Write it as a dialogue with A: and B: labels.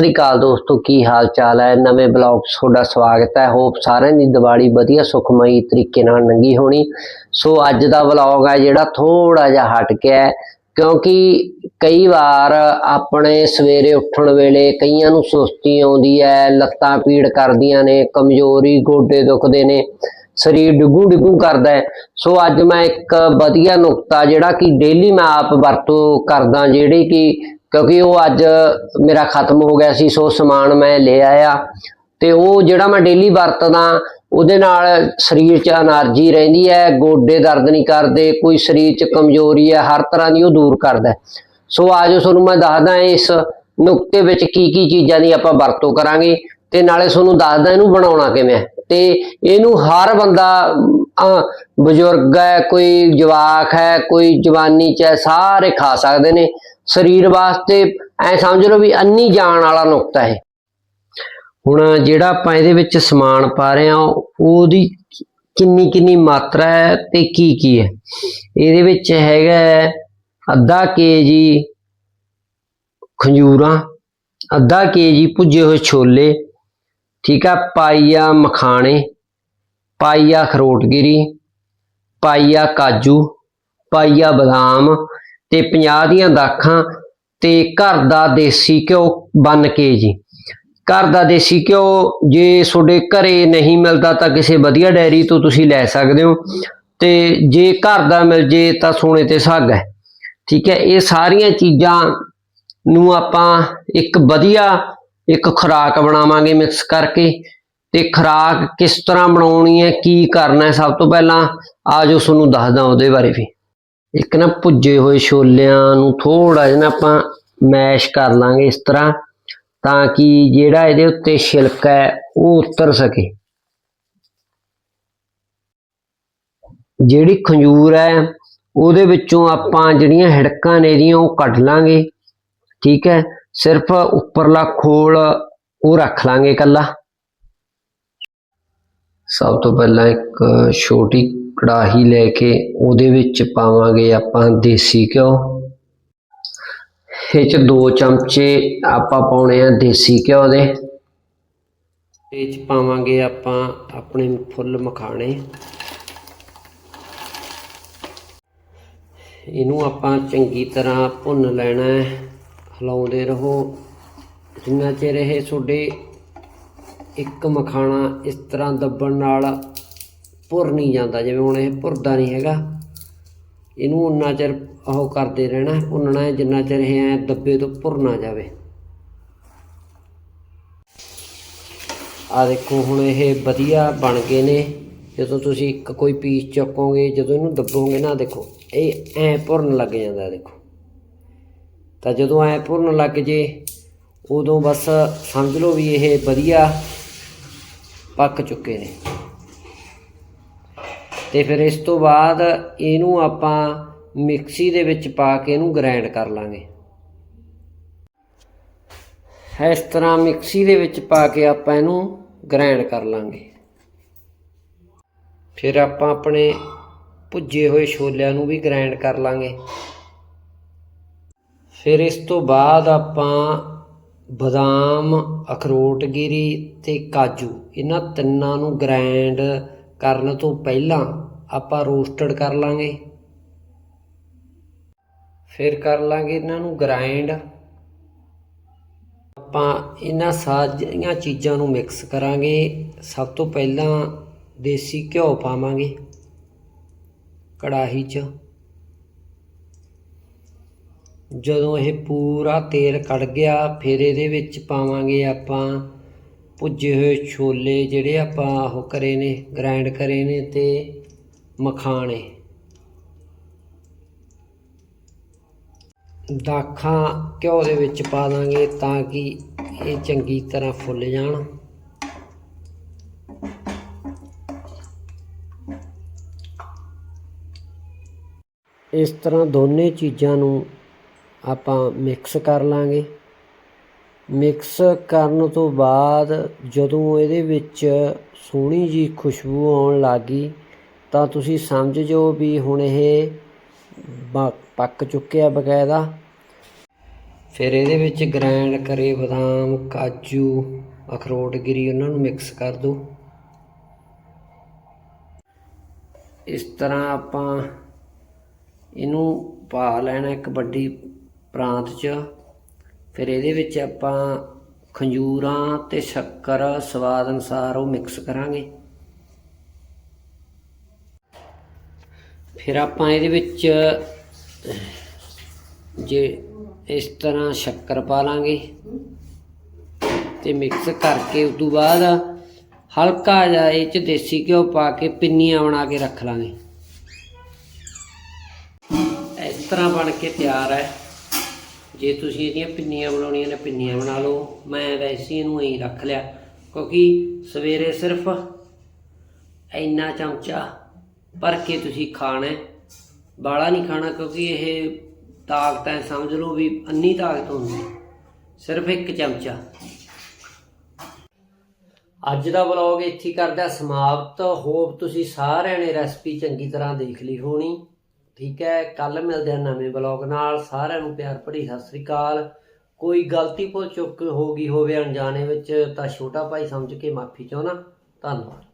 A: ਸ੍ਰੀ ਅਕਾਲ ਦੋਸਤੋ, ਕੀ ਹਾਲ ਚਾਲ ਹੈ? ਨਵੇਂ ਬਲੌਗ ਤੁਹਾਡਾ ਸਵਾਗਤ ਹੈ। ਹੋਪ ਸਾਰਿਆਂ ਦੀ ਦੀਵਾਲੀ ਵਧੀਆ ਸੁਖਮਈ ਤਰੀਕੇ ਨਾਲ ਲੰਗੀ ਹੋਣੀ। ਸੋ ਅੱਜ ਦਾ ਬਲੌਗ ਹੈ ਜਿਹੜਾ ਥੋੜਾ ਜਿਹਾ ਹਟ ਗਿਆ ਕਿਉਂਕਿ ਕਈ ਵਾਰ ਆਪਣੇ ਸਵੇਰੇ ਉੱਠਣ ਵੇਲੇ ਕਈਆਂ ਨੂੰ ਸੁਸਤੀ ਆਉਂਦੀ ਹੈ, ਲੱਤਾਂ ਪੀੜ ਕਰਦੀਆਂ ਨੇ, ਕਮਜ਼ੋਰੀ, ਗੋਡੇ ਦੁਖਦੇ ਨੇ, ਸਰੀਰ ਡਿੱਗੂ ਡਿੱਗੂ ਕਰਦਾ ਹੈ। ਸੋ ਅੱਜ ਮੈਂ ਇੱਕ ਵਧੀਆ ਨੁਕਤਾ ਜਿਹੜਾ ਕਿ ਡੇਲੀ ਮੈਂ ਆਪ ਵਰਤੋਂ ਕਰਦਾ, ਜਿਹੜੀ ਕਿ ਕਿਉਂਕਿ ਉਹ ਅੱਜ ਮੇਰਾ ਖਤਮ ਹੋ ਗਿਆ ਸੀ, ਸੋ ਸਮਾਨ ਮੈਂ ਲੈ ਆਇਆ। ਤੇ ਉਹ ਜਿਹੜਾ ਮੈਂ ਡੇਲੀ ਵਰਤਦਾ, ਉਹਦੇ ਨਾਲ ਸਰੀਰ 'ਚ એનર્ਜੀ ਰਹਿੰਦੀ ਹੈ, ਗੋਡੇ ਦਰਦ ਨਹੀਂ ਕਰਦੇ, ਕੋਈ ਸਰੀਰ 'ਚ ਕਮਜ਼ੋਰੀ ਹੈ, ਹਰ ਤਰ੍ਹਾਂ ਦੀ ਉਹ ਦੂਰ ਕਰਦਾ। ਸੋ ਆਜੋ ਤੁਹਾਨੂੰ ਮੈਂ ਦੱਸਦਾ ਇਸ ਨੁਕਤੇ ਵਿੱਚ ਕੀ ਕੀ ਚੀਜ਼ਾਂ ਦੀ ਆਪਾਂ ਵਰਤੋਂ ਕਰਾਂਗੇ ਤੇ ਨਾਲੇ ਤੁਹਾਨੂੰ ਦੱਸਦਾ ਇਹਨੂੰ ਬਣਾਉਣਾ ਕਿਵੇਂ ਤੇ ਇਹਨੂੰ ਹਰ ਬੰਦਾ ਬਜ਼ੁਰਗ ਹੈ, ਕੋਈ ਜਵਾਕ ਹੈ, ਕੋਈ ਜਵਾਨੀ 'ਚ ਹੈ, ਸਾਰੇ ਖਾ ਸਕਦੇ ਨੇ। ਸਰੀਰ ਵਾਸਤੇ ਐ ਸਮਝ ਲਓ ਵੀ ਅੰਨੀ ਜਾਣ ਵਾਲਾ ਨੁਕਤਾ ਹੈ ਹੁਣ ਜਿਹੜਾ ਆਪਾਂ ਇਹਦੇ ਵਿੱਚ ਸਮਾਨ ਪਾ ਰਹੇ ਆ ਉਹਦੀ ਕਿੰਨੀ ਕਿੰਨੀ ਮਾਤਰਾ ਹੈ ਤੇ ਕੀ ਕੀ ਹੈ। ਇਹਦੇ ਵਿੱਚ ਹੈਗਾ ਹੈ ਅੱਧਾ ਕੇਜੀ ਖੰਜੂਰਾਂ, ਅੱਧਾ ਕੇਜੀ ਭੁੱਜੇ ਹੋਏ ਛੋਲੇ, ਠੀਕ ਆ, ਪਾਈਆ ਮਖਾਣੇ, ਪਾਈਆ ਖਰੋਟਗਿਰੀ, ਪਾਈਆ ਕਾਜੂ, ਪਾਈਆ ਬਦਾਮ ਤੇ 50 ਦੀਆਂ ਦਾਖਾਂ ਤੇ ਘਰ ਦਾ ਦੇਸੀ ਘਿਓ ਬਨ ਕੇ ਜੀ। ਘਰ ਦਾ ਦੇਸੀ ਘਿਓ ਜੇ ਤੁਹਾਡੇ ਘਰੇ ਨਹੀਂ ਮਿਲਦਾ ਤਾਂ ਕਿਸੇ ਵਧੀਆ ਡੈਰੀ ਤੋਂ ਤੁਸੀਂ ਲੈ ਸਕਦੇ ਹੋ ਤੇ ਜੇ ਘਰ ਦਾ ਮਿਲ ਜੇ ਤਾਂ ਸੋਨੇ ਤੇ ਸੁਹਾਗਾ ਹੈ। ਠੀਕ ਹੈ, ਇਹ ਸਾਰੀਆਂ ਚੀਜ਼ਾਂ ਨੂੰ ਆਪਾਂ ਇੱਕ ਵਧੀਆ ਇੱਕ ਖੁਰਾਕ ਬਣਾਵਾਂਗੇ ਮਿਕਸ ਕਰਕੇ ਤੇ ਖੁਰਾਕ ਕਿਸ ਤਰ੍ਹਾਂ ਬਣਾਉਣੀ ਹੈ, ਕੀ ਕਰਨਾ ਹੈ, ਸਭ ਤੋਂ ਪਹਿਲਾਂ ਆਜੋ ਤੁਹਾਨੂੰ ਦੱਸਦਾ ਉਹਦੇ ਬਾਰੇ ਵੀ। ਇੱਕ ਨਾ ਭੁੱਜੇ ਹੋਏ ਛੋਲਿਆਂ ਨੂੰ ਥੋੜਾ ਜਿਹਾ ਨਾ ਆਪਾਂ ਮੈਸ਼ ਕਰ ਲਾਂਗੇ ਇਸ ਤਰ੍ਹਾਂ, ਤਾਂ ਕਿ ਜਿਹੜਾ ਇਹਦੇ ਉੱਤੇ ਛਿਲਕਾ ਹੈ, ਉਹ ਉਤਰ ਸਕੇ। ਜਿਹੜੀ ਖੰਜੂਰ ਹੈ, ਉਹਦੇ ਵਿੱਚੋਂ ਆਪਾਂ ਜਿਹੜੀਆਂ ਹਿੜਕਾਂ ਨੇ ਇਹਦੀਆਂ, ਉਹ ਕੱਢ ਲਾਂਗੇ, ਠੀਕ ਹੈ? ਸਿਰਫ ਉੱਪਰਲਾ ਖੋਲ ਉਹ ਰੱਖ ਲਾਂਗੇ ਇਕੱਲਾ। ਸਭ ਤੋਂ ਪਹਿਲਾਂ ਇੱਕ ਛੋਟੀ ਕੜਾਹੀ ਲੈ ਕੇ ਉਹਦੇ ਵਿੱਚ ਪਾਵਾਂਗੇ ਆਪਾਂ ਦੇਸੀ ਘਿਓ। ਇਹ ਚ ਦੋ ਚਮਚੇ ਆਪਾਂ ਪਾਉਣੇ ਆ ਦੇਸੀ ਘਿਓ ਦੇ। ਇਹ ਚ ਪਾਵਾਂਗੇ ਆਪਾਂ ਆਪਣੇ ਫੁੱਲ ਮਖਾਣੇ। ਇਹਨੂੰ ਆਪਾਂ ਚੰਗੀ ਤਰ੍ਹਾਂ ਭੁੰਨ ਲੈਣਾ ਹੈ। ਹਿਲਾਉਂਦੇ ਰਹੋ। ਜਿੰਨਾ ਚਿਰ ਇਹ ਤੁਹਾਡੇ ਇੱਕ ਮਖਾਣਾ ਇਸ ਤਰ੍ਹਾਂ ਦੱਬਣ ਨਾਲ ਭੁਰ ਨਹੀਂ ਜਾਂਦਾ, ਜਿਵੇਂ ਹੁਣ ਇਹ ਭੁਰਦਾ ਨਹੀਂ ਹੈਗਾ। ਇਹਨੂੰ ਉਨਾ ਚਿਰ ਉਹ ਕਰਦੇ ਰਹਿਣਾ ਭੁੰਨਣਾ ਹੈ ਜਿੰਨਾ ਚਿਰ ਇਹ ਐ ਦੱਬੇ ਤੋਂ ਭੁਰ ਨਾ ਜਾਵੇ। ਆ ਦੇਖੋ, ਹੁਣ ਇਹ ਵਧੀਆ ਬਣ ਗਏ ਨੇ। ਜਦੋਂ ਤੁਸੀਂ ਇੱਕ ਕੋਈ ਪੀਸ ਚੱਕੋਗੇ, ਜਦੋਂ ਇਹਨੂੰ ਦੱਬੋਗੇ ਨਾ, ਦੇਖੋ, ਇਹ ਐ ਭੁਰਨ ਲੱਗ ਜਾਂਦਾ, ਦੇਖੋ। ਤਾਂ ਜਦੋਂ ਐ ਭੁਰਨ ਲੱਗ ਜੇ, ਉਦੋਂ ਬਸ ਸਮਝ ਲਓ ਵੀ ਇਹ ਵਧੀਆ ਪੱਕ ਚੁੱਕੇ ਨੇ। ਤੇ ਫਿਰ ਇਸ ਤੋਂ ਬਾਅਦ ਇਹਨੂੰ ਆਪਾਂ ਮਿਕਸੀ ਦੇ ਵਿੱਚ ਪਾ ਕੇ ਇਹਨੂੰ ਗ੍ਰਾਈਂਡ ਕਰ ਲਾਂਗੇ। ਇਸ ਤਰ੍ਹਾਂ ਮਿਕਸੀ ਦੇ ਵਿੱਚ ਪਾ ਕੇ ਆਪਾਂ ਇਹਨੂੰ ਗ੍ਰਾਈਂਡ ਕਰ ਲਾਂਗੇ। ਫਿਰ ਆਪਾਂ ਆਪਣੇ ਭੁੱਜੇ ਹੋਏ ਛੋਲਿਆਂ ਨੂੰ ਵੀ ਗ੍ਰਾਈਂਡ ਕਰ ਲਾਂਗੇ। ਫਿਰ ਇਸ ਤੋਂ ਬਾਅਦ ਆਪਾਂ ਬਦਾਮ ਅਖਰੋਟ ਗਿਰੀ ਤੇ ਕਾਜੂ। ਇਹਨਾਂ ਤਿੰਨਾਂ ਨੂੰ ਗ੍ਰਾਈਂਡ ਕਰਨ ਤੋਂ ਪਹਿਲਾਂ ਆਪਾਂ ਰੋਸਟਡ ਕਰ ਲਾਂਗੇ। ਫਿਰ ਕਰ ਲਾਂਗੇ ਇਹਨਾਂ ਨੂੰ ਗ੍ਰਾਈਂਡ ਆਪਾਂ ਇਹਨਾਂ ਸਾਰੀਆਂ ਚੀਜ਼ਾਂ ਨੂੰ ਮਿਕਸ ਕਰਾਂਗੇ। ਸਭ ਤੋਂ ਪਹਿਲਾਂ ਦੇਸੀ ਘਿਓ ਪਾਵਾਂਗੇ ਕੜਾਹੀ 'ਚ। ਜਦੋਂ ਇਹ ਪੂਰਾ ਤੇਲ ਕੜ ਗਿਆ, ਫਿਰ ਇਹਦੇ ਵਿੱਚ ਪਾਵਾਂਗੇ ਆਪਾਂ ਭੁੱਜੇ ਹੋਏ ਛੋਲੇ ਜਿਹੜੇ ਆਪਾਂ ਉਹ ਕਰੇ ਨੇ ਗ੍ਰਾਈਂਡ ਕਰੇ ਨੇ ਤੇ ਮਖਾਣੇ। ਦਾਖਾਂ ਘਿਓ ਦੇ ਵਿੱਚ ਪਾ ਦਾਂਗੇ ਤਾਂ ਕਿ ਇਹ ਚੰਗੀ ਤਰ੍ਹਾਂ ਫੁੱਲ ਜਾਣ। ਇਸ ਤਰ੍ਹਾਂ ਦੋਨੇ ਚੀਜ਼ਾਂ ਨੂੰ ਆਪਾਂ ਮਿਕਸ ਕਰ ਲਾਂਗੇ। ਮਿਕਸ ਕਰਨ ਤੋਂ ਬਾਅਦ ਜਦੋਂ ਇਹਦੇ ਵਿੱਚ ਸੋਹਣੀ ਜੀ ਖੁਸ਼ਬੂ ਆਉਣ ਲੱਗੀ ਤਾਂ ਤੁਸੀਂ ਸਮਝ ਜਾਓ ਵੀ ਹੁਣ ਇਹ ਬ- ਪੱਕ ਚੁੱਕਿਆ ਬਕਾਇਦਾ। ਫਿਰ ਇਹਦੇ ਵਿੱਚ ਗ੍ਰੈਂਡ ਕਰੇ ਬਦਾਮ, ਕਾਜੂ, ਅਖਰੋਟ, ਗਿਰੀ ਉਹਨਾਂ ਨੂੰ ਮਿਕਸ ਕਰ ਦਿਓ। ਇਸ ਤਰ੍ਹਾਂ ਆਪਾਂ ਇਹਨੂੰ ਪਾ ਲੈਣਾ ਇੱਕ ਵੱਡੀ ਪ੍ਰਾਂਤ 'ਚ। ਫਿਰ ਇਹਦੇ ਵਿੱਚ ਆਪਾਂ ਖੰਜੂਰਾਂ ਤੇ ਸ਼ੱਕਰ ਸਵਾਦ ਅਨੁਸਾਰ ਉਹ ਮਿਕਸ ਕਰਾਂਗੇ। ਫਿਰ ਆਪਾਂ ਇਹਦੇ ਵਿੱਚ ਜੇ ਇਸ ਤਰ੍ਹਾਂ ਸ਼ੱਕਰ ਪਾ ਲਾਂਗੇ ਤੇ ਮਿਕਸ ਕਰਕੇ ਉਸ ਤੋਂ ਬਾਅਦ ਹਲਕਾ ਜਿਹਾ ਇਹ ਚ ਦੇਸੀ ਘਿਓ ਪਾ ਕੇ ਪਿੰਨੀਆਂ ਬਣਾ ਕੇ ਰੱਖ ਲਾਂਗੇ। ਇਸ ਤਰ੍ਹਾਂ ਬਣ ਕੇ ਤਿਆਰ ਹੈ। ਜੇ ਤੁਸੀਂ ਇਹਦੀਆਂ ਪਿੰਨੀਆਂ ਬਣਾਉਣੀਆਂ ਨੇ, ਪਿੰਨੀਆਂ ਬਣਾ ਲਓ। ਮੈਂ ਵੈਸੇ ਇਹਨੂੰ ਹੀ ਰੱਖ ਲਿਆ, ਕਿਉਂਕਿ ਸਵੇਰੇ ਸਿਰਫ ਇੰਨਾ ਚਮਚਾ ਭਰ ਕੇ ਤੁਸੀਂ ਖਾਣਾ ਹੈ। ਬਾਲਾ ਨਹੀਂ ਖਾਣਾ, ਕਿਉਂਕਿ ਇਹ ਤਾਕਤ ਹੈ, ਸਮਝ ਲਓ ਵੀ ਅੰਨੀ ਤਾਕਤ ਹੁੰਦੀ ਸਿਰਫ ਇੱਕ ਚਮਚਾ। ਅੱਜ ਦਾ ਵਲੌਗ ਇੱਥੇ ਕਰਦਾ ਸਮਾਪਤ। ਹੋਪ ਤੁਸੀਂ ਸਾਰਿਆਂ ਨੇ ਰੈਸਪੀ ਚੰਗੀ ਤਰ੍ਹਾਂ ਦੇਖ ਲਈ ਹੋਣੀ। ਠੀਕ ਹੈ ਕੱਲ ਮਿਲਦੇ ਹਾਂ ਨਵੇਂ ਵਲੌਗ ਨਾਲ। ਸਾਰਿਆਂ ਨੂੰ ਪਿਆਰ ਭਰੀ ਸਤਿ ਸ੍ਰੀ ਅਕਾਲ। ਕੋਈ ਗਲਤੀ ਭੁੱਲ ਚੁੱਕ ਹੋ ਗਈ ਹੋਵੇ ਅਣਜਾਣੇ ਵਿੱਚ, ਤਾਂ ਛੋਟਾ ਭਾਈ ਸਮਝ ਕੇ ਮਾਫੀ ਚਾਹੁੰਦਾ। ਧੰਨਵਾਦ।